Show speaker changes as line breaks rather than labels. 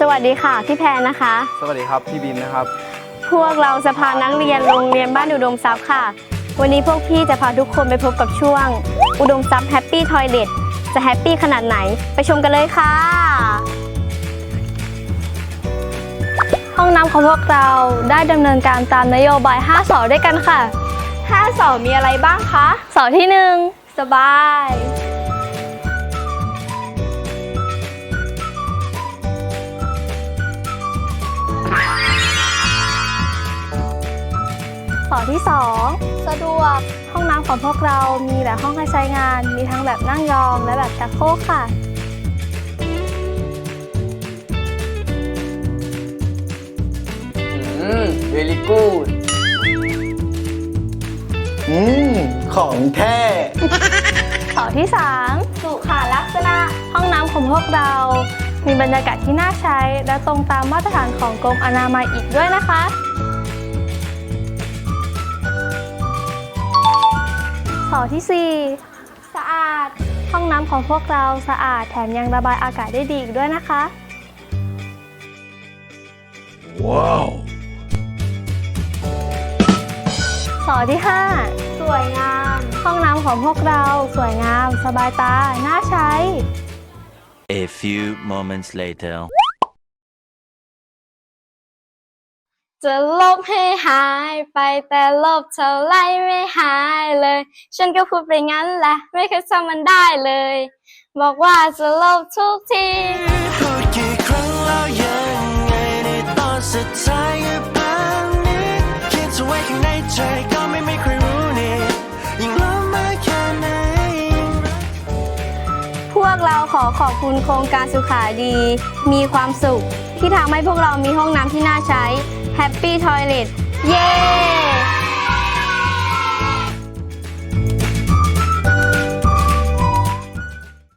สวัสดีค่ะ พี่แพรนะคะ
สวัสดีครับ พี่บีมนะครับ
พวกเราสภานักเรียนโรงเรียนบ้านอุดมทรัพย์ค่ะ วันนี้พวกพี่จะพาทุกคนไปพบกับช่วง อุดมทรัพย์แฮปปี้ทอยเลทจะแฮปปี้ขนาดไหน ไปชมกันเลยค่ะ ห้องน้ำของพวกเราได้ดำเนินการตามนโยบาย 5สอด้วยกันค่ะ5สอมีอะไรบ้างคะสอที่ 1 สบาย สอที่ 2 สะดวก ห้องน้ำของพวกเรามีหลายห้องให้ใช้งาน มีทั้งแบบนั่งยองและแบบชักโครกค่ะ
อืม very good
อืม ของแท้
สอที่ 3 สุขาลักษณะ ห้องน้ำของพวกเรา มีบรรยากาศที่น่าใช้ และตรงตามมาตรฐานของกรมอนามัยอีกด้วยนะคะ อที่ 4 สะอาด ห้องน้ำของพวกเราสะอาดแถมยังระบายอากาศได้ดีอีกด้วยนะคะสอที่5สวยงามห้องน้ำของพวกเราสวยงาม สบายตา น่าใช้
A few moments later.
จะลบให้หายไปแต่ลบเท่าไรไม่หายเลย ฉันก็พูดไปงั้นแหละ ไม่เคยทำมันได้เลย บอกว่าจะลบทุกที
พูดกี่ครั้งแล้วยังไงในตอนสุดท้ายก็แบบนี้คิดเอาไว้ข้างในใจก็ไม่ไม่ค่อยรู้นี่ยิ่งลบมากแค่ไหน
พวกเราขอขอบคุณโครงการสุขาดี มีความสุข ที่ทำให้พวกเรามีห้องน้ำที่น่าใช้ Happy Toilet. เย้